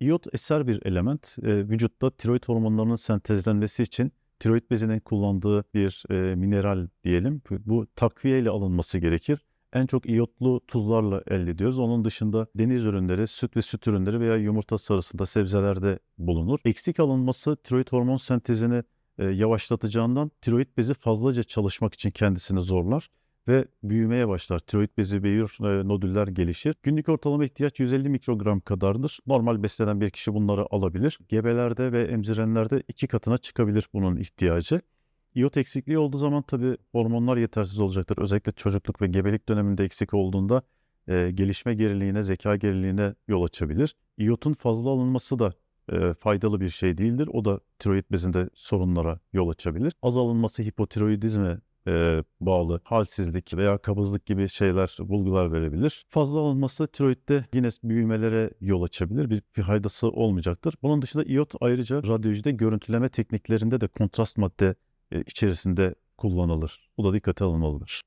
İyot eser bir element. E, vücutta tiroid hormonlarının sentezlenmesi için tiroid bezinin kullandığı bir e, mineral diyelim. Bu takviye ile alınması gerekir. En çok iyotlu tuzlarla elde ediyoruz. Onun dışında deniz ürünleri, süt ve süt ürünleri veya yumurta sarısında sebzelerde bulunur. Eksik alınması tiroid hormon sentezini e, yavaşlatacağından tiroid bezi fazlaca çalışmak için kendisini zorlar ve büyümeye başlar. Tiroid bezi büyür, e, nodüller gelişir. Günlük ortalama ihtiyaç 150 mikrogram kadardır. Normal beslenen bir kişi bunları alabilir. Gebelerde ve emzirenlerde iki katına çıkabilir bunun ihtiyacı. İyot eksikliği olduğu zaman tabii hormonlar yetersiz olacaktır. Özellikle çocukluk ve gebelik döneminde eksik olduğunda e, gelişme geriliğine, zeka geriliğine yol açabilir. İyotun fazla alınması da e, faydalı bir şey değildir. O da tiroid bezinde sorunlara yol açabilir. Az alınması hipotiroidizme e, bağlı halsizlik veya kabızlık gibi şeyler, bulgular verebilir. Fazla alınması tiroidde yine büyümelere yol açabilir. Bir, bir faydası olmayacaktır. Bunun dışında iot ayrıca radyolojide görüntüleme tekniklerinde de kontrast madde e, içerisinde kullanılır. Bu da dikkate alınmalıdır.